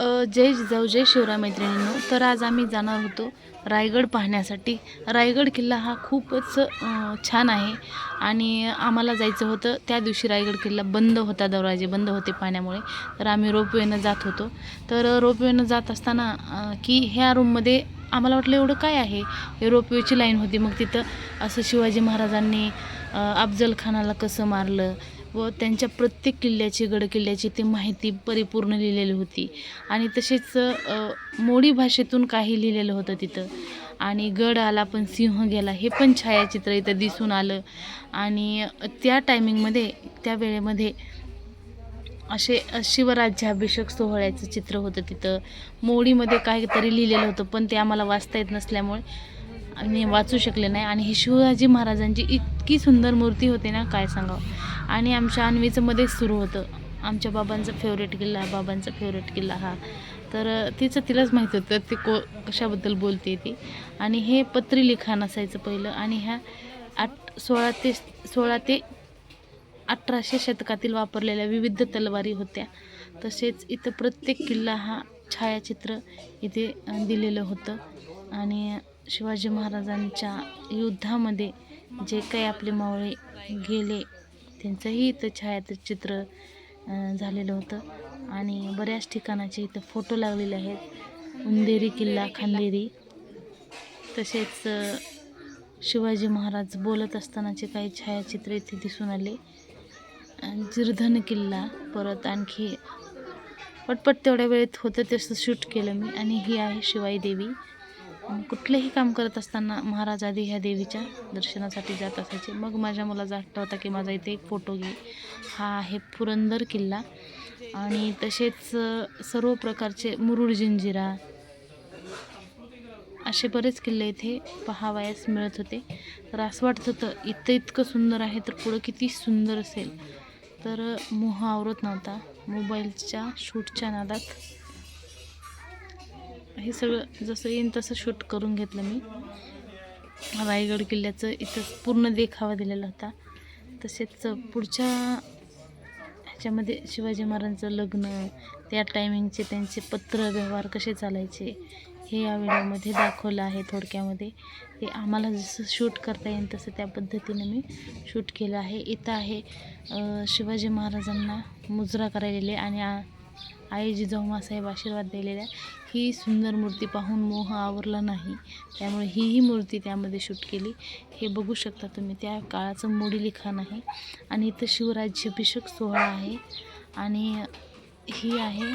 जय जिजाऊ जय शिवराय मैत्रिणींनो. तर आज आम्ही जाणार होतो रायगड पाहण्यासाठी. रायगड किल्ला हा खूपच छान आहे. आणि आम्हाला जायचं होतं त्या दिवशी रायगड किल्ला बंद होता दरवाजे बंद होते पाण्यामुळे. तर आम्ही रोपवेनं जात होतो. तर रोपवेनं जात असताना की ह्या रूममध्ये आम्हाला वाटलं एवढं काय आहे? हे रोपवेची लाईन होती. मग तिथं असं शिवाजी महाराजांनी अफजल खानाला कसं मारलं? व त्यांच्या प्रत्येक किल्ल्याची गडकिल्ल्याची ती माहिती परिपूर्ण लिहिलेली होती. आणि तसेच मोडी भाषेतून काही लिहिलेलं होतं तिथं. आणि गड आला पण सिंह गेला हे पण छायाचित्र इथं दिसून आलं. आणि त्या टायमिंगमध्ये त्या वेळेमध्ये असे शिवराज्याभिषेक सोहळ्याचं चित्र होतं तिथं. मोडीमध्ये काहीतरी लिहिलेलं होतं पण ते आम्हाला वाचता येत नसल्यामुळे आम्ही वाचू शकले नाही. आणि ही शिवाजी महाराजांची इतकी सुंदर मूर्ती होती ना काय सांगावं. आणि आमच्या अन्वीचं मध्येच सुरू होतं. आमच्या बाबांचा फेवरेट किल्ला बाबांचा फेवरेट किल्ला हा. तर तिचं तिलाच माहीत होतं ते को कशाबद्दल बोलते ती. आणि हे पत्री लिखाण असायचं पहिलं आणि ह्या आठ सोळा ते सोळा ते अठराशे शतकातील वापरलेल्या विविध तलवारी होत्या. तसेच इथं प्रत्येक किल्ला हा छायाचित्र इथे दिलेलं होतं. आणि शिवाजी महाराजांच्या युद्धामध्ये जे काही आपले मावळे गेले त्यांचंही इथं छायाचित्र झालेलं होतं. आणि बऱ्याच ठिकाणाचे इथं फोटो लागलेले आहेत. उंदेरी किल्ला खांदेरी. तसेच शिवाजी महाराज बोलत असतानाचे काही छायाचित्र इथे दिसून आले. जिरधन किल्ला परत आणखी पटपट तेवढ्या वेळेत होतं तसं शूट केलं मी. आणि ही आहे शिवाई देवी. कुठलंही काम करत असताना महाराज आधी ह्या देवीच्या दर्शनासाठी जात असायचे. मग माझ्या मुलाचा हट्ट होता की माझा इथे एक फोटो घे. हा आहे पुरंदर किल्ला. आणि तसेच सर्व प्रकारचे मुरुड जिंजिरा असे बरेच किल्ले इथे पहावयास मिळत होते. तर असं वाटत होतं इथं इतकं सुंदर आहे तर पुढं किती सुंदर असेल. तर मोह आवरत नव्हता. मोबाईलच्या शूटच्या नादात हे सगळं जसं येईन तसं शूट करून घेतलं मी. रायगड किल्ल्याचं इथं पूर्ण देखावा दिलेला होता. तसेच पुढच्या ह्याच्यामध्ये शिवाजी महाराजांचं लग्न त्या टायमिंगचे त्यांचे पत्र व्यवहार कसे चालायचे हे या व्हिडिओमध्ये दाखवलं आहे थोडक्यामध्ये. ते आम्हाला जसं शूट करता येईल तसं त्या पद्धतीनं मी शूट केलं आहे. इथं आहे शिवाजी महाराजांना मुजरा करायलेले आणि आ- आई जिजाऊमासाहेब आशीर्वाद दिलेल्या ही सुंदर मूर्ती पाहून मोह आवरला नाही. त्यामुळे हीही मूर्ती त्यामध्ये शूट केली. हे बघू शकता तुम्ही त्या काळाचं मोडी लिखाण आहे. आणि इथं शिवराज्याभिषेक सोहळा आहे. आणि ही आहे